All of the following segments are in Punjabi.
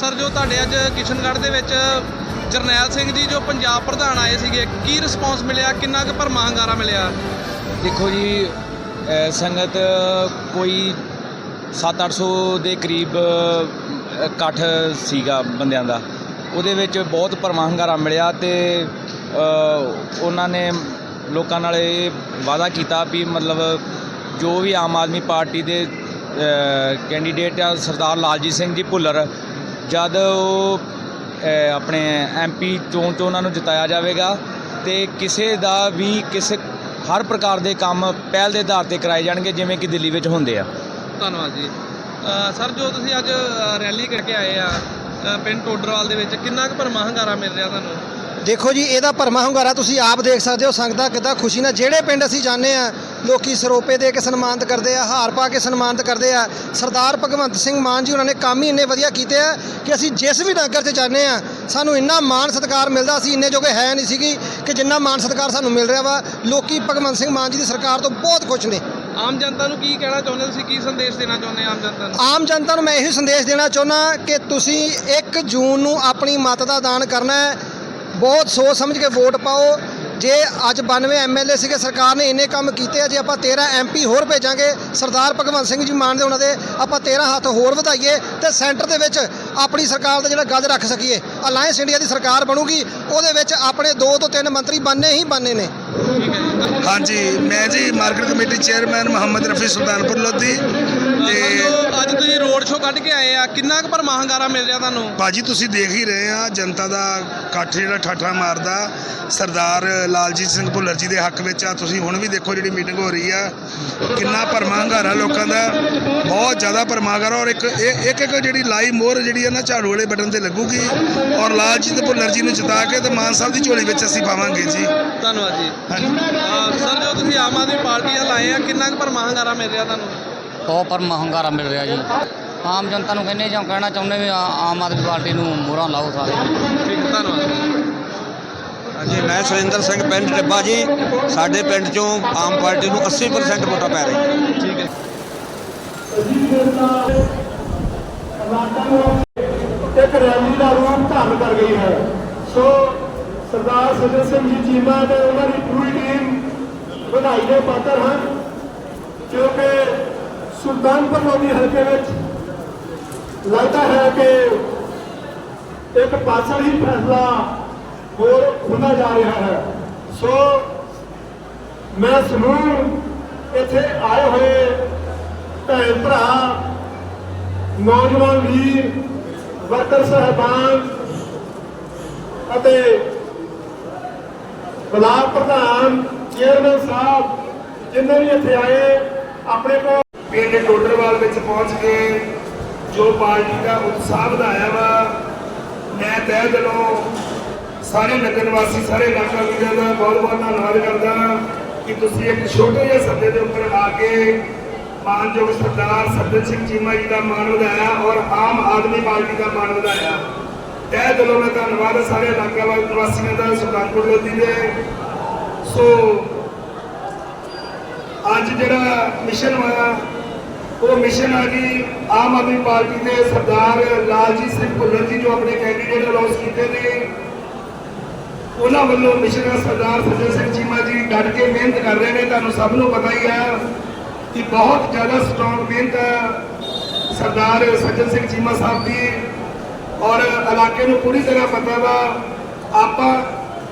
ਸਰ ਜੋ ਤੁਹਾਡੇ ਅੱਜ ਕਿਸ਼ਨਗੜ੍ਹ ਦੇ ਵਿੱਚ ਜਰਨੈਲ ਸਿੰਘ ਜੀ ਜੋ ਪੰਜਾਬ ਪ੍ਰਧਾਨ ਆਏ ਸੀਗੇ ਕੀ ਰਿਸਪੌਂਸ ਮਿਲਿਆ? ਕਿੰਨਾ ਕੁ ਭਰਮਾ ਹੰਗਾਰਾ ਮਿਲਿਆ? ਦੇਖੋ ਜੀ ਅਹ ਸੰਗਤ ਕੋਈ 7-800 ਦੇ ਕਰੀਬ ਅਹ, ਇਕੱਠ ਸੀਗਾ ਬੰਦਿਆਂ ਦਾ। ਉਹਦੇ ਵਿੱਚ ਬਹੁਤ ਭਰਵਾਂ ਹੰਗਾਰਾ ਮਿਲਿਆ ਤੇ ਅਹ, ਉਹਨਾਂ ਨੇ ਲੋਕਾਂ ਨਾਲ ਇਹ ਵਾਅਦਾ ਕੀਤਾ ਵੀ ਮਤਲਬ ਜੋ ਵੀ ਆਮ ਆਦਮੀ ਪਾਰਟੀ ਦੇ ਅਹ, ਕੈਂਡੀਡੇਟ ਆ ਸਰਦਾਰ ਲਾਲਜੀਤ ਸਿੰਘ ਜੀ ਭੁੱਲਰ ਜਦ ਉਹ ਅਹ, ਆਪਣੇ ਐਮਪੀ ਚੋਣ 'ਚ ਉਹਨਾਂ ਨੂੰ ਜਿਤਾਇਆ ਜਾਵੇਗਾ ਤੇ ਕਿਸੇ ਦਾ ਵੀ ਕਿਸੇ ਹਰ ਪ੍ਰਕਾਰ ਦੇ ਕੰਮ ਪਹਿਲ ਦੇ ਆਧਾਰ ਤੇ ਕਰਾਏ ਜਾਣਗੇ ਜਿਵੇਂ ਕਿ ਦਿੱਲੀ ਵਿੱਚ ਹੁੰਦੇ ਆ। ਧੰਨਵਾਦ ਜੀ। ਅ, ਸਰ ਜੋ ਤੁਸੀਂ ਅੱਜ ਅ, ਰੈਲੀ ਕਰਕੇ ਆਏ ਆ ਅ, ਪਿੰਡ ਟੋਡਰਵਾਲ ਦੇ ਵਿੱਚ ਕਿੰਨਾ ਕੁ ਭਰਮਾ ਹੰਗਾਰਾ ਮਿਲ ਰਿਹਾ ਤੁਹਾਨੂੰ? ਦੇਖੋ ਜੀ ਇਹਦਾ ਭਰਮਾ ਹੁੰਗਾਰਾ ਤੁਸੀਂ ਆਪ ਦੇਖ ਸਕਦੇ ਹੋ ਸੰਗਤਾਂ ਕਿੱਦਾਂ ਖੁਸ਼ੀ ਨਾਲ। ਜਿਹੜੇ ਪਿੰਡ ਅਸੀਂ ਜਾਂਦੇ ਆ ਲੋਕੀ ਸਰੋਪੇ ਦੇ ਕੇ ਸਨਮਾਨਿਤ ਕਰਦੇ ਆ ਹਾਰ ਪਾ ਕੇ ਸਨਮਾਨਿਤ ਕਰਦੇ ਆ। ਸਰਦਾਰ ਭਗਵੰਤ ਸਿੰਘ ਮਾਨ ਜੀ ਉਹਨਾਂ ਨੇ ਕੰਮ ਹੀ ਇੰਨੇ ਵਧੀਆ ਕੀਤੇ ਆ ਕਿ ਅਸੀਂ ਜਿਸ ਵੀ ਨਗਰ 'ਚ ਜਾਂਦੇ ਆ ਸਾਨੂੰ ਇੰਨਾ ਮਾਣ ਸਤਿਕਾਰ ਮਿਲਦਾ ਸੀ ਇੰਨੇ ਜੋਗੇ ਹੈ ਨਹੀਂ ਸੀਗੀ ਕਿ ਜਿੰਨਾ ਮਾਣ ਸਤਿਕਾਰ ਸਾਨੂੰ ਮਿਲ ਰਿਹਾ ਵਾ। ਲੋਕੀ ਭਗਵੰਤ ਸਿੰਘ ਮਾਨ ਜੀ ਦੀ ਸਰਕਾਰ ਤੋਂ ਬਹੁਤ ਖੁਸ਼ ਨੇ। ਆਮ ਜਨਤਾ ਨੂੰ ਕੀ ਕਹਿਣਾ ਚਾਹੁੰਦੇ ਤੁਸੀਂ ਕੀ ਸੰਦੇਸ਼ ਦੇਣਾ ਚਾਹੁੰਦੇ ਆਮ ਜਨਤਾ ਨੂੰ? ਆਮ ਜਨਤਾ ਨੂੰ ਮੈਂ ਇਹੀ ਸੰਦੇਸ਼ ਦੇਣਾ ਚਾਹੁੰਦਾ ਕਿ ਤੁਸੀਂ 1 ਜੂਨ ਨੂੰ ਆਪਣੀ ਮਤ ਦਾ ਦਾਨ ਕਰਨਾ ਹੈ ਬਹੁਤ ਸੋਚ ਸਮਝ ਕੇ ਵੋਟ ਪਾਓ। ਜੇ ਅੱਜ 92 ਐਮਐਲਏ ਸੀਗੇ, ਸਰਕਾਰ ਨੇ ਇੰਨੇ ਕੰਮ ਕੀਤੇ ਆ, ਜੇ ਆਪਾਂ 13 ਐਮਪੀ ਹੋਰ ਭੇਜਾਂਗੇ, ਸਰਦਾਰ ਭਗਵੰਤ ਸਿੰਘ ਜੀ ਮਾਨ ਦੇ ਉਹਨਾਂ ਦੇ, ਆਪਾਂ 13 ਹੱਥ ਹੋਰ ਵਧਾਈਏ ਤੇ ਸੈਂਟਰ ਦੇ ਵਿੱਚ ਆਪਣੀ ਸਰਕਾਰ ਦਾ ਜਿਹੜਾ ਗੱਜ ਰੱਖ ਸਕੀਏ। ਅਲਾਇੰਸ ਇੰਡੀਆ ਦੀ ਸਰਕਾਰ ਬਣੂਗੀ, ਉਹਦੇ ਵਿੱਚ ਆਪਣੇ ਦੋ ਤੋਂ ਤਿੰਨ ਮੰਤਰੀ ਬਣਨੇ ਹੀ ਬਣਨੇ ਨੇ। ਹਾਂਜੀ, ਮੈਂ ਜੀ market committee chairman Muhammad Rafi Sultanpur Lodhi. ਤੇ ਅੱਜ ਤੁਸੀਂ ਰੋਡ ਸ਼ੋਅ ਕੱਢ ਕੇ ਆਏ ਆ ਕਿੰਨਾ ਕੁ ਭਰਮਾ ਹੰਗਾਰਾ ਮਿਲ ਰਿਹਾ ਤੁਹਾਨੂੰ? ਬਾਜੀ ਤੁਸੀਂ ਦੇਖ ਹੀ ਰਹੇ ਆ ਜਨਤਾ ਦਾ ਇਕੱਠ ਜਿਹੜਾ ਠਾਠਾ ਮਾਰਦਾ ਸਰਦਾਰ ਲਾਲਜੀਤ ਸਿੰਘ ਭੁੱਲਰ ਜੀ ਦੇ ਹੱਕ ਵਿੱਚ ਆ। ਤੁਸੀਂ ਹੁਣ ਵੀ ਦੇਖੋ ਜਿਹੜੀ ਮੀਟਿੰਗ ਹੋ ਰਹੀ ਆ ਕਿੰਨਾ ਭਰਮਾ ਹੰਗਾਰਾ ਲੋਕਾਂ ਦਾ ਬਹੁਤ ਜ਼ਿਆਦਾ ਭਰਮਾ ਹੰਗਾਰਾ। ਔਰ ਇੱਕ ਇਹ- ਇੱਕ ਇੱਕ ਜਿਹੜੀ ਲਾਈ ਮੋਹਰ ਜਿਹੜੀ ਆ ਨਾ ਝਾੜੂ ਵਾਲੇ ਬਟਨ ਤੇ ਲੱਗੂਗੀ। ਔਰ ਲਾਲਜੀਤ ਭੁੱਲਰ ਜੀ ਨੂੰ ਜਿਤਾ ਕੇ ਤੇ ਮਾਨ ਸਾਹਿਬ ਦੀ ਝੋਲੀ ਵਿੱਚ ਅਸੀਂ ਪਾਵਾਂਗੇ ਜੀ। ਧੰਨਵਾਦ ਜੀ। ਹਾਂਜੀ। ਸਰ ਜੋ ਤੁਸੀਂ ਆਮ ਆਦਮੀ ਪਾਰਟੀ ਵੱਲ ਆਏ ਆ ਕਿੰਨਾ ਕੁ ਭਰਮਾ ਹੰਗਾਰਾ ਮਿਲ ਰਿਹਾ ਤੁਹਾਨੂੰ? ਬਹੁਤ ਪਰ ਹੰਗਾਰਾ ਮਿਲ ਰਿਹਾ ਜੀ। ਆਮ ਜਨਤਾ ਨੂੰ ਕਹਿੰਦੇ ਜਾਂ ਕਹਿਣਾ ਚਾਹੁੰਦੇ ਵੀ ਆ- ਆਮ ਆਦਮੀ ਪਾਰਟੀ ਨੂੰ ਮੋਹਰਾਂ ਲਾਓ ਸਾਰੇ। ਠੀਕ ਹੈ ਧੰਨਵਾਦ। ਹਾਂਜੀ ਮੈਂ ਸੁਰਿੰਦਰ ਸਿੰਘ ਪਿੰਡ ਟਿੱਬਾ ਜੀ। ਸਾਡੇ ਪਿੰਡ ਚੋਂ ਆਮ ਪਾਰਟੀ ਨੂੰ 80% ਵੋਟਾਂ ਪੈ ਰਹੀਆਂ। ਠੀਕ ਹੈ। ਇੱਕ ਰੈਲੀ ਦਾ ਰੂਪ ਧਾਰਨ ਕਰ ਗਈ ਹੈ। ਸੋ ਸਰਦਾਰ ਸਜਨ ਸਿੰਘ ਜੀ ਚੀਮਾ ਤੇ ਉਹਨਾਂ ਦੀ ਪੂਰੀ ਟੀਮ ਵਧਾਈ ਦੇ ਪਾਤਰ ਹਨ ਕਿਉਂਕਿ ਸੁਲਤਾਨਪੁਰ ਲੋਧੀ ਹਲਕੇ ਵਿੱਚ ਲੱਗਦਾ ਹੈ ਕਿ ਇੱਕ ਪਾਸਾ ਹੀ ਫੈਸਲਾ ਹੋਰ ਹੁੰਦਾ ਜਾ ਰਿਹਾ ਹੈ। ਸੋ ਮੈਂ ਸਮੂਹ ਇੱਥੇ ਆਏ ਹੋਏ ਭੈਣ ਭਰਾ, ਨੌਜਵਾਨ ਵੀਰ ਵਰਕਰ ਸਹਿਬਾਨ ਅਤੇ ਬਲਾਕ ਪ੍ਰਧਾਨ, ਚੇਅਰਮੈਨ ਸਾਹਿਬ ਜਿੰਨੇ ਵੀ ਇੱਥੇ ਆਏ, ਆਪਣੇ ਕੋਲ ਪਿੰਡ ਟੋਡਰਵਾਲ ਵਿੱਚ ਪਹੁੰਚ ਕੇ ਜੋ ਪਾਰਟੀ ਦਾ ਉਤਸ਼ਾਹ ਵਧਾਇਆ ਵਾ, ਮੈਂ ਤਹਿ ਦਿਲੋਂ ਸਾਰੇ ਨਗਰ ਨਿਵਾਸੀ, ਸਾਰੇ ਇਲਾਕਾ ਵੀਰਾਂ ਦਾ ਬਹੁਤ ਬਹੁਤ ਧੰਨਵਾਦ ਕਰਦਾ ਕਿ ਤੁਸੀਂ ਇੱਕ ਛੋਟੇ ਜਿਹੇ ਸੱਦੇ ਦੇ ਉੱਪਰ ਆ ਕੇ ਮਾਨਯੋਗ ਸਰਦਾਰ ਸੱਜਣ ਸਿੰਘ ਚੀਮਾ ਜੀ ਦਾ ਮਾਣ ਵਧਾਇਆ ਔਰ ਆਮ ਆਦਮੀ ਪਾਰਟੀ ਦਾ ਮਾਣ ਵਧਾਇਆ। ਤਹਿ ਦਿਲੋਂ ਮੈਂ ਧੰਨਵਾਦ ਸਾਰੇ ਇਲਾਕਾ ਵਾਲ ਨਿਵਾਸੀਆਂ ਦਾ, ਸੁਲਤਾਨਪੁਰ ਲੋਧੀ ਦੇ ਸੋ, ਅੱਜ ਜਿਹੜਾ ਮਿਸ਼ਨ ਹੋਇਆ ਉਹ ਮਿਸ਼ਨ ਆ ਜੀ ਆਮ ਆਦਮੀ ਪਾਰਟੀ ਦੇ ਸਰਦਾਰ ਲਾਲਜੀਤ ਸਿੰਘ ਭੁੱਲਰ ਜੀ ਜੋ ਆਪਣੇ ਕੈਂਡੀਡੇਟ ਅਨਾਉਂਸ ਕੀਤੇ ਨੇ, ਉਹਨਾਂ ਵੱਲੋਂ ਮਿਸ਼ਨ ਸਰਦਾਰ ਸੱਜਣ ਸਿੰਘ ਚੀਮਾ ਜੀ ਡਟ ਕੇ ਮਿਹਨਤ ਕਰ ਰਹੇ ਨੇ। ਤੁਹਾਨੂੰ ਸਭ ਨੂੰ ਪਤਾ ਹੀ ਹੈ ਕਿ ਬਹੁਤ ਜ਼ਿਆਦਾ ਸਟਰੋਂਗ ਮਿਹਨਤ ਹੈ ਸਰਦਾਰ ਸੱਜਣ ਸਿੰਘ ਚੀਮਾ ਸਾਹਿਬ ਦੀ। ਔਰ ਇਲਾਕੇ ਨੂੰ ਪੂਰੀ ਤਰ੍ਹਾਂ ਪਤਾ ਵਾ, ਆਪਾਂ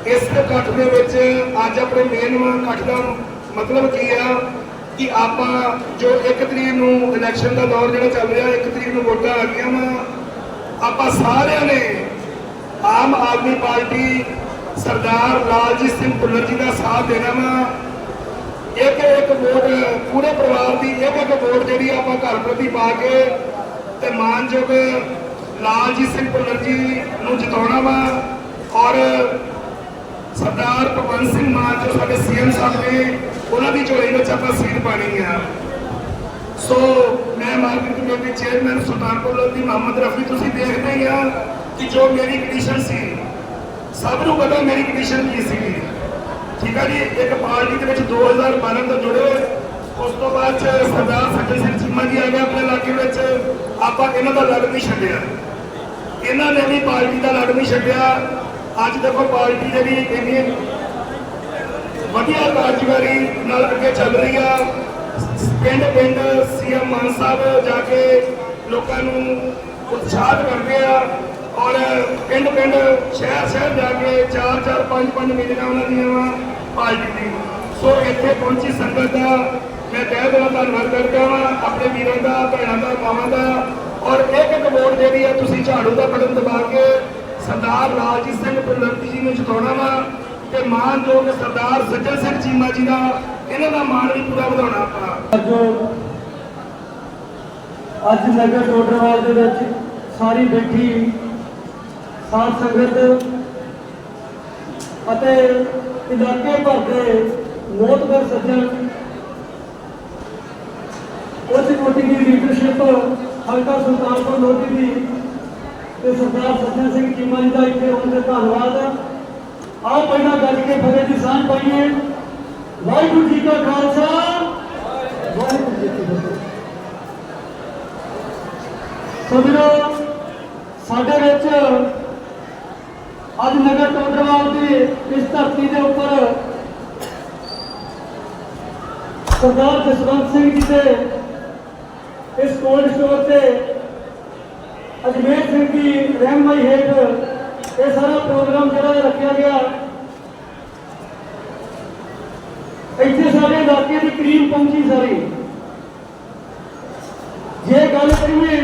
ਇਸ ਇਕੱਠ ਦੇ ਵਿੱਚ ਅੱਜ ਆਪਣੇ ਮੇਨ ਇਕੱਠ ਦਾ ਮਤਲਬ ਕੀ ਆ ਕਿ ਆਪਾਂ ਜੋ ਇੱਕ ਤਰੀਕ ਨੂੰ ਇਲੈਕਸ਼ਨ ਦਾ ਦੌਰ ਜਿਹੜਾ ਚੱਲ ਰਿਹਾ, ਇੱਕ ਤਰੀਕ ਨੂੰ ਵੋਟਾਂ ਆ ਗਈਆਂ ਵਾ, ਆਪਾਂ ਸਾਰਿਆਂ ਨੇ ਆਮ ਆਦਮੀ ਪਾਰਟੀ ਸਰਦਾਰ ਲਾਲਜੀਤ ਸਿੰਘ ਭੁੱਲਰ ਜੀ ਦਾ ਸਾਥ ਦੇਣਾ ਵਾ। ਇੱਕ ਇੱਕ ਵੋਟ ਪੂਰੇ ਪਰਿਵਾਰ ਦੀ ਇੱਕ ਇੱਕ ਵੋਟ ਜਿਹੜੀ ਆਪਾਂ ਘਰ ਪ੍ਰਤੀ ਪਾ ਕੇ ਤੇ ਮਾਨਯੋਗ ਲਾਲਜੀਤ ਸਿੰਘ ਭੁੱਲਰ ਜੀ ਨੂੰ ਜਿਤਾਉਣਾ ਵਾ। ਔਰ ਸਰਦਾਰ ਭਗਵੰਤ ਸਿੰਘ ਮਾਨ, ਜੋ ਸਾਡੇ ਸੀਐਮ ਸਾਹਿਬ ਨੇ, ਉਹਨਾਂ ਦੀ ਝੋਲੀ ਵਿੱਚ ਆਪਾਂ ਸੀਟ ਪਾਣੀ ਆ। ਸੋ ਮੈਂ market committee chairman Sultanpur Lodhi, Muhammad Rafi, ਤੁਸੀਂ ਦੇਖਦੇ ਹੀ ਆ ਕਿ ਜੋ ਮੇਰੀ ਕੰਡੀਸ਼ਨ ਸੀ, ਸਭ ਨੂੰ ਪਤਾ ਮੇਰੀ ਕੰਡੀਸ਼ਨ ਕੀ ਸੀ ਠੀਕ ਆ ਜੀ? ਇੱਕ ਪਾਰਟੀ ਦੇ ਵਿੱਚ 2012 ਤੋਂ ਜੁੜੇ, ਉਸ ਤੋਂ ਬਾਅਦ ਚ ਸਰਦਾਰ ਸੱਜਣ ਸਿੰਘ ਚੀਮਾ ਜੀ ਆ ਗਏ ਆਪਣੇ ਇਲਾਕੇ ਵਿੱਚ। ਆਪਾਂ ਇਹਨਾਂ ਦਾ ਲੜ ਨਹੀਂ ਛੱਡਿਆ। ਇਹਨਾਂ ਨੇ ਵੀ ਪਾਰਟੀ ਦਾ ਲੜ ਨਹੀਂ ਛੱਡਿਆ। ਅੱਜ ਦੇਖੋ ਪਾਰਟੀ ਜਿਹੜੀ ਇੰਨੀ ਵਧੀਆ ਕਾਰਜਕਾਰੀ ਨਾਲ ਅੱਗੇ ਚੱਲ ਰਹੀ ਆ। ਪਿੰਡ ਪਿੰਡ ਸੀਐਮ ਮਾਨ ਸਾਹਿਬ ਜਾ ਕੇ ਲੋਕਾਂ ਨੂੰ ਉਤਸ਼ਾਹਤ ਕਰਦੇ ਆ ਔਰ ਪਿੰਡ ਪਿੰਡ, ਸ਼ਹਿਰ ਸ਼ਹਿਰ ਜਾ ਕੇ ਚਾਰ ਚਾਰ ਪੰਜ ਪੰਜ ਮੀਟਿੰਗਾਂ ਉਹਨਾਂ ਦੀਆਂ ਵਾ ਪਾਰਟੀ ਦੀ। ਸੋ ਇੱਥੇ ਪਹੁੰਚੀ ਸੰਗਤ ਦਾ ਮੈਂ ਤਹਿ ਦਿਲੋਂ ਧੰਨਵਾਦ ਕਰਦਾ ਹਾਂ ਆਪਣੇ ਵੀਰਾਂ ਦਾ, ਭੈਣਾਂ ਦਾ, ਮਾਵਾਂ ਦਾ। ਔਰ ਇੱਕ ਇੱਕ ਵੋਟ ਜਿਹੜੀ ਆ ਤੁਸੀਂ ਝਾੜੂ ਦਾ ਬਟਨ ਦਬਾ ਕੇ ਸਰਦਾਰ ਲਾਲਜੀਤ ਸਿੰਘ ਭੁੱਲਰ ਜੀ ਨੂੰ ਜਿਤਾਉਣਾ ਵਾ ਤੇ ਮਾਨਯੋਗ ਸਰਦਾਰ ਸੱਜਣ ਸਿੰਘ ਚੀਮਾ ਜੀ ਦਾ ਇਹਨਾਂ ਦਾ ਮਾਣ ਵੀ ਪੂਰਾ ਵਧਾਉਣਾ ਆਪਾਂ। ਅੱਜ ਅੱਜ ਨਗਰ ਟੋਡਰਵਾਲ ਦੇ ਵਿੱਚ ਸਾਰੀ ਬੈਠੀ ਸਾਧ ਸੰਗਤ ਅਤੇ ਇਲਾਕੇ ਭਰ ਦੇ ਮੋਤਬਰ ਸੱਜਣ, ਉੱਚ ਕੋਟੀ ਦੀ ਲੀਡਰਸ਼ਿਪ ਹਲਕਾ ਸੁਲਤਾਨਪੁਰ ਲੋਧੀ ਦੀ ਤੇ ਸਰਦਾਰ ਸੱਜਣ ਸਿੰਘ ਚੀਮਾ ਜੀ ਦਾ ਇੱਥੇ ਹੋਣ ਦੇ ਧੰਨਵਾਦ ਆਓ ਪਹਿਲਾਂ ਗੱਜ ਕੇ ਫਤਿਹ ਦੀ ਸਾਂਝ ਪਾਈਏ। ਵਾਹਿਗੁਰੂ ਜੀ ਕਾ ਖਾਲਸਾ। ਵਾਹਿਗੁਰੂ ਜੀ ਕੀ ਫਤਿਹ। ਸੋ ਸਾਡੇ ਵਿੱਚ ਅੱਜ ਨਗਰ ਟੋਡਰਵਾਲ ਦੀ ਇਸ ਧਰਤੀ ਦੇ ਉੱਪਰ ਸਰਦਾਰ ਜਸਵੰਤ ਸਿੰਘ ਜੀ ਦੇ ਇਸ ਕੋਲਡ ਸਟੋਰ ਤੇ ਅਜਮੇਰ ਸਿੰਘ ਦੀ ਰਹਿਨਮਾਈ ਹੇਠ ਇਹ ਸਾਰਾ ਪ੍ਰੋਗਰਾਮ ਜਿਹੜਾ ਰੱਖਿਆ ਗਿਆ। ਇੱਥੇ ਸਾਡੇ ਇਲਾਕੇ ਦੀ ਕਰੀਮ ਪਹੁੰਚੀ ਸਾਰੀ। ਜੇ ਗੱਲ ਕਰੀਏ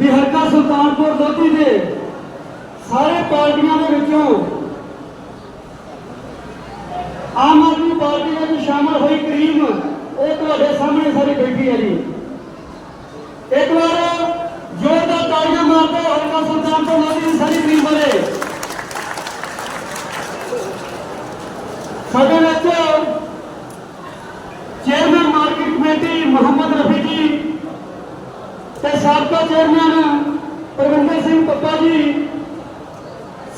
ਵੀ ਹਲਕਾ ਸੁਲਤਾਨਪੁਰ ਲੋਧੀ ਦੇ ਸਾਰੇ ਪਾਰਟੀਆਂ ਦੇ ਵਿੱਚੋਂ ਆਮ ਆਦਮੀ ਪਾਰਟੀ ਵਿੱਚ ਸ਼ਾਮਲ ਹੋਈ ਕਰੀਮ, ਉਹ ਤੁਹਾਡੇ ਸਾਹਮਣੇ ਸਾਰੀ ਬੈਠੀ ਹੈ ਜੀ। ਇੱਕ ਵਾਰ ਜ਼ੋਰਦਾਰ ਤਾੜੀਆਂ ਮਾਰਦੇ ਹਲਕਾ ਸੁਲਤਾਨਪੁਰ ਲੋਧੀ ਦੀ ਸਾਰੀ ਕਰੀਮ ਵਾਲੇ ਸਾਡੇ ਵਿੱਚ chairman market committee Muhammad Rafi ji ਤੇ ਸਾਬਕਾ ਚੇਅਰਮੈਨ ਪਰਵਿੰਦਰ ਸਿੰਘ ਪੱਪਾ ਜੀ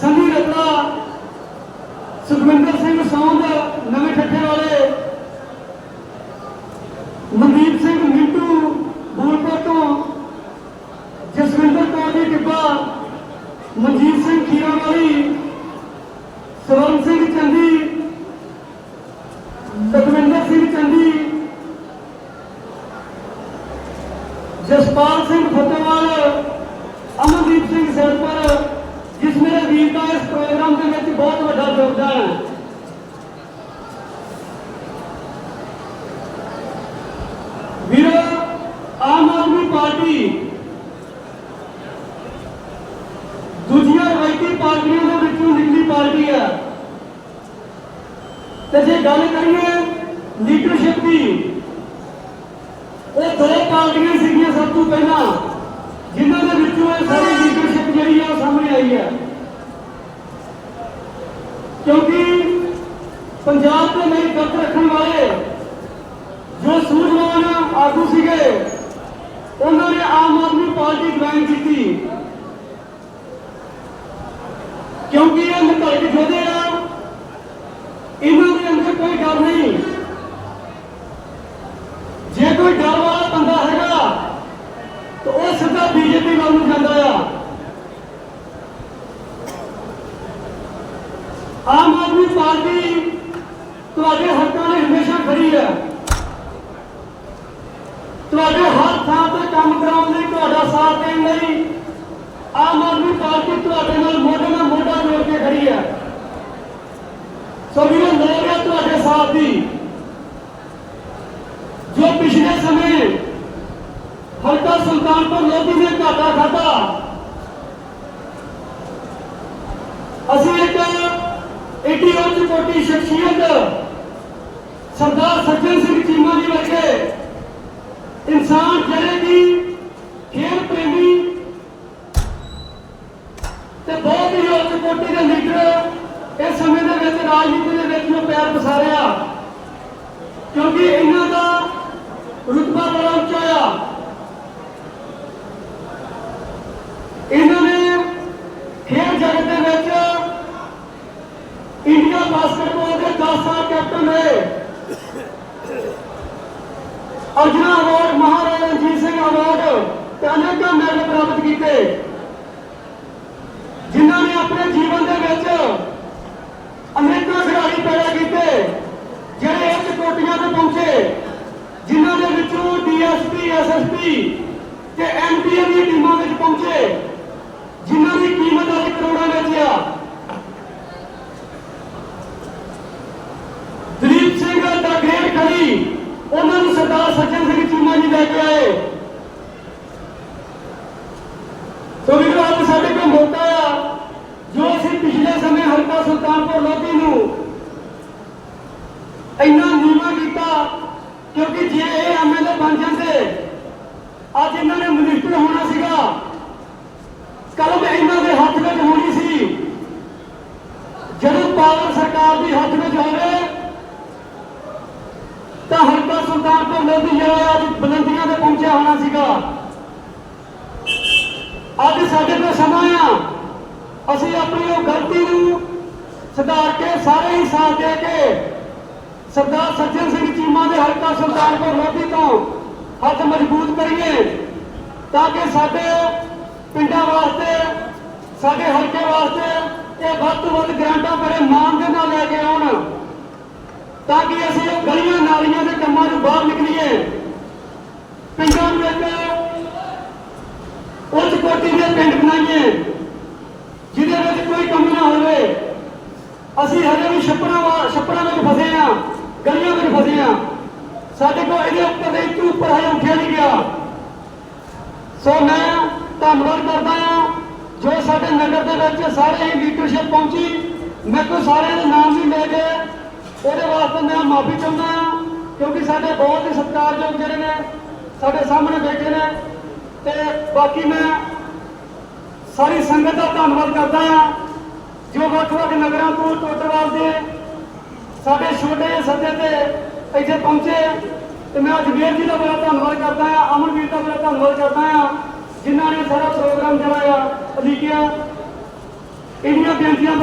ਸੰਨੀ ਰਤਨਾ ਸੁਖਵਿੰਦਰ ਸਿੰਘ ਸੌਂਦ ਨਵੇਂ ਠੱਠੇ ਵਾਲੇ ਮਨਦੀਪ ਸਿੰਘ ਮਿੰਟੂ ਬੂਲਪੁਰ ਤੋਂ ਜਸਵਿੰਦਰ ਕੌਰ ਜੀ ਟਿੱਬਾ ਮਨਜੀਤ ਸਿੰਘ ਖੀਰਾ ਵਾਲੀ ਸਵਰਨ ਸਿੰਘ ਚੰਦੀ ਲਖਵਿੰਦਰ ਸਿੰਘ ਚੰਦੀ ਜਸਪਾਲ ਸਿੰਘ ਫਤਿਹਵਾਲ ਅਮਨਦੀਪ ਸਿੰਘ ਸਰਪਰ ਜਿਸ ਮੇਰੇ ਵੀਰ ਦਾ ਇਸ ਪ੍ਰੋਗਰਾਮ ਦੇ ਵਿੱਚ ਬਹੁਤ ਵੱਡਾ ਯੋਗਦਾਨ ਹੈ ਵੀਰੋ ਆਮ ਆਦਮੀ ਪਾਰਟੀ ਦੂਜੀਆਂ ਰਵਾਇਤੀ ਪਾਰਟੀਆਂ ਦੇ ਵਿੱਚੋਂ ਨਿਕਲੀ ਪਾਰਟੀ ਹੈ ਤੇ ਜੇ ਲੀਡਰਸ਼ਿਪ ਦੀ। ਉਹ ਦੋ ਪਾਰਟੀਆਂ ਸੀਗੀਆਂ ਸਭ ਤੋਂ ਪਹਿਲਾਂ, ਜਿਨ੍ਹਾਂ ਦੇ ਵਿੱਚੋਂ ਇਹ ਸਾਰੀ ਲੀਡਰਸ਼ਿਪ ਜਿਹੜੀ ਆ ਸਾਹਮਣੇ ਆਈ ਹੈ। ਕਿਉਂਕਿ ਪੰਜਾਬ ਦੇ ਲਈ ਗੱਤ ਰੱਖਣ ਵਾਲੇ ਜੋ ਸੂਝਵਾਨ ਆਗੂ ਸੀਗੇ, ਉਹਨਾਂ ਨੇ ਆਮ ਆਦਮੀ ਪਾਰਟੀ ਜੁਆਇਨ ਕੀਤੀ। ਕਿਉਂਕਿ ਇਹ ਨਿਕਲ ਜੋਦੇ ਅੰਦਰ ਨਹੀਂ। ਜੇ ਕੋਈ ਡਰ ਵਾਲਾ ਬੰਦਾ ਹੈਗਾ, ਤਾਂ ਉਹ ਸਿੱਧਾ ਬੀਜੇਪੀ ਵੱਲ ਨੂੰ ਜਾਂਦਾ ਆ। ਆਮ ਆਦਮੀ ਪਾਰਟੀ ਤੁਹਾਡੇ ਹੱਕਾਂ ਲਈ ਹਮੇਸ਼ਾ ਖੜੀ ਹੈ। ਤੁਹਾਡੇ ਹਰ ਥਾਂ ਤੇ ਕੰਮ ਕਰਾਉਣ ਲਈ ਤੁਹਾਡਾ ਸਾਥ ਦੇਣ ਲਈ ਆਮ ਆਦਮੀ ਪਾਰਟੀ ਤੁਹਾਡੇ ਨਾਲ ਮੋਢੇ ਨਾਲ ਮੋਢਾ ਜੋੜ ਕੇ ਖੜੀ ਹੈ। ਸੋ ਵੀਰੋ ਲੋੜ ਹੈ ਤੁਹਾਡੇ ਸਾਥ ਦੀ ਜੋ ਪਿਛਲੇ ਸਮੇਂ ਹਲਕਾ ਸੁਲਤਾਨਪੁਰ ਲੋਧੀ ਨੇ ਘਾਟਾ ਖਾਧਾ ਅਸੀਂ ਇੱਕ ਏਡੀ ਉੱਚ ਕੋਟੀ ਸ਼ਖਸੀਅਤ ਸਰਦਾਰ ਸੱਜਣ ਸਿੰਘ ਚੀਮਾ ਜੀ ਵਰਗੇ ਇਨਸਾਨ ਜਿਹੜੇ ਕਿ ਖੇਡ ਪ੍ਰੇਮੀ ਤੇ ਬਹੁਤ ਹੀ ਉੱਚ ਕੋਟੀ ਦੇ ਲੀਡਰ ਇਸ ਸਮੇਂ ਦੇ ਵਿੱਚ ਰਾਜਨੀਤੀ ਦੇ ਵਿੱਚ ਨੂੰ ਪੈਰ ਪਸਾਰਿਆ, ਕਿਉਂਕਿ ਇਹਨਾਂ ਦਾ ਰੁਤਬਾ ਬੜਾ ਉੱਚਾ ਆ। ਇਹਨਾਂ ਨੇ ਖੇਡ ਜਗਤ ਦੇ ਵਿੱਚ ਇੰਡੀਆ ਬਾਸਕਟਬਾਲ ਦੇ 10 ਸਾਲ ਕੈਪਟਨ ਰਹੇ। ਅਰਜੁਨਾ ਅਵਾਰਡ, ਮਹਾਰਾਜਾ ਰਣਜੀਤ ਸਿੰਘ ਅਵਾਰਡ ਤੇ ਅਨੇਕਾਂ ਮੈਡਲ ਪ੍ਰਾਪਤ ਕੀਤੇ। ਜਿਨ੍ਹਾਂ ਨੇ ਆਪਣੇ ਜੀਵਨ ਦੇ ਵਿੱਚ ਅਨੇਕਾਂ ਖਿਡਾਰੀ ਪੈਦਾ ਕੀਤੇ ਜਿਹੜੇ ਉੱਚ ਕੋਟੀਆਂ ਤੇ ਪਹੁੰਚੇ, ਜਿਨ੍ਹਾਂ ਦੇ ਵਿੱਚੋਂ ਡੀਐਸਪੀ, ਐਸਐਸਪੀ ਤੇ ਐਮਪੀਏ ਦੀਆਂ ਟੀਮਾਂ ਵਿੱਚ ਪਹੁੰਚੇ, ਜਿਨ੍ਹਾਂ ਦੀ ਕੀਮਤ ਅੱਜ ਕਰੋੜਾਂ ਵਿੱਚ ਆ ਦਲੀਪ ਸਿੰਘ ਦਾ ਗ੍ਰੇਡ ਖੜੀ ਉਹਨਾਂ ਨੂੰ ਸਰਦਾਰ ਸੱਜਣ ਸਿੰਘ ਚੀਮਾ ਜੀ ਲੈ ਕੇ ਆਏ ਸੋ ਵੀ ਅੱਜ ਸਾਡੇ ਕੋਲ ਮੌਕਾ ਆ ਜੋ ਅਸੀਂ ਪਿਛਲੇ ਸਮੇਂ ਹਲਕਾ ਸੁਲਤਾਨਪੁਰ ਲੋਧੀ ਨੂੰ ਇੰਨਾ ਨੀਵਾਂ ਕੀਤਾ ਕਿਉਂਕਿ ਜੇ ਇਹ ਐਮਐਲਏ ਬਣ ਜਾਂਦੇ ਅੱਜ ਇਹਨਾਂ ਨੇ ਮਿਨਿਸਟਰ ਹੋਣਾ ਸੀਗਾ ਕਲਮ ਇਹਨਾਂ ਦੇ ਹੱਥ ਵਿੱਚ ਹੋਣੀ ਸੀ ਜਦੋਂ ਪਾਵਰ ਸਰਕਾਰ ਦੀ ਹੱਥ ਵਿੱਚ ਹੋਵੇ ਤਾਂ ਹਲਕਾ ਸੁਲਤਾਨਪੁਰ ਲੋਧੀ ਜਿਹੜਾ ਅੱਜ ਬੁਲੰਦੀਆਂ ਤੇ ਪਹੁੰਚਿਆ ਹੋਣਾ ਸੀਗਾ ਅੱਜ ਸਾਡੇ ਕੋਲ ਸਮਾਂ ਆ ਅਸੀਂ ਆਪਣੀ ਉਹ ਗਲਤੀ ਨੂੰ ਸੁਧਾਰ ਕੇ ਸਾਰੇ ਹੀ ਸਾਥ ਦੇ ਕੇ ਸਰਦਾਰ ਸੱਜਣ ਸਿੰਘ ਚੀਮਾ ਦੇ ਹਲਕਾ ਸੁਲਤਾਨਪੁਰ ਲੋਧੀ ਤੋਂ ਹੱਥ ਮਜ਼ਬੂਤ ਕਰੀਏ ਤਾਂ ਕਿ ਸਾਡੇ ਪਿੰਡਾਂ ਵਾਸਤੇ, ਸਾਡੇ ਹਲਕੇ ਵਾਸਤੇ ਇਹ ਵੱਧ ਤੋਂ ਵੱਧ ਗ੍ਰਾਂਟਾਂ ਬੜੇ ਮਾਨ ਦੇ ਨਾਲ ਲੈ ਕੇ ਆਉਣ ਤਾਂ ਕਿ ਅਸੀਂ ਉਹ ਗਲੀਆਂ ਨਾਲੀਆਂ ਦੇ ਕੰਮਾਂ ਨੂੰ ਬਾਹਰ ਨਿਕਲੀਏ। ਪਿੰਡਾਂ ਵਿੱਚ ਉੱਚ ਕੋਟੀ ਦੇ ਪਿੰਡ ਬਣਾਈਏ, ਜਿਹਦੇ ਵਿੱਚ ਕੋਈ ਕਮੀ ਨਾ ਹੋਵੇ। ਅਸੀਂ ਹਜੇ ਵੀ ਛੱਪੜਾਂ ਵਾ- ਛੱਪੜਾਂ ਵਿੱਚ ਫਸੇ ਆ ਗਲੀਆਂ ਵਿੱਚ ਫਸੇ ਆ ਸਾਡੇ ਕੋਲ ਇਹਦੇ ਉੱਪਰ ਦੇ ਇੱਕ ਉੱਪਰ ਹਜੇ ਉੱਠਿਆ ਨਹੀਂ ਗਿਆ। ਸੋ ਮੈਂ ਧੰਨਵਾਦ ਕਰਦਾ ਹਾਂ, ਜੋ ਸਾਡੇ ਨਗਰ ਦੇ ਵਿੱਚ ਸਾਰੇ ਹੀ ਲੀਡਰਸ਼ਿਪ ਪਹੁੰਚੀ। ਮੈਂ ਕੋਈ ਸਾਰਿਆਂ ਦੇ ਨਾਮ ਵੀ ਲੈ ਗਏ। ਉਹਦੇ ਵਾਸਤੇ ਮੈਂ ਮਾਫੀ ਚਾਹੁੰਦਾ ਹਾਂ, ਕਿਉਂਕਿ ਸਾਡੇ ਬਹੁਤ ਹੀ ਸਤਿਕਾਰਯੋਗ ਜਿਹੜੇ ਨੇ, ਸਾਡੇ ਸਾਹਮਣੇ ਬੈਠੇ ਨੇ। ਤੇ ਬਾਕੀ ਮੈਂ ਸਾਰੀ ਸੰਗਤ ਦਾ ਧੰਨਵਾਦ ਕਰਦਾ ਹਾਂ, ਜੋ ਵੱਖ-ਵੱਖ ਨਗਰਾਂ ਤੋਂ ਟੋਟਰਵਾਲ ਦੇ ਸਾਡੇ ਛੋਟੇ ਸੱਦੇ ਤੇ ਇੱਥੇ ਪਹੁੰਚੇ ਤੇ ਮੈਂ ਅਜਮੇਰ ਜੀ ਦਾ ਬੜਾ ਧੰਨਵਾਦ ਕਰਦਾ ਹਾਂ, ਅਮਨਵੀਰ ਦਾ ਬੜਾ ਧੰਨਵਾਦ ਕਰਦਾ ਹਾਂ, ਜਿਨ੍ਹਾਂ ਨੇ ਸਾਰਾ ਪ੍ਰੋਗਰਾਮ ਜਿਹੜਾ ਆ ਅਲੀਕਿਆ ਇਹਦੀਆਂ ਬੇਨਤੀਆਂ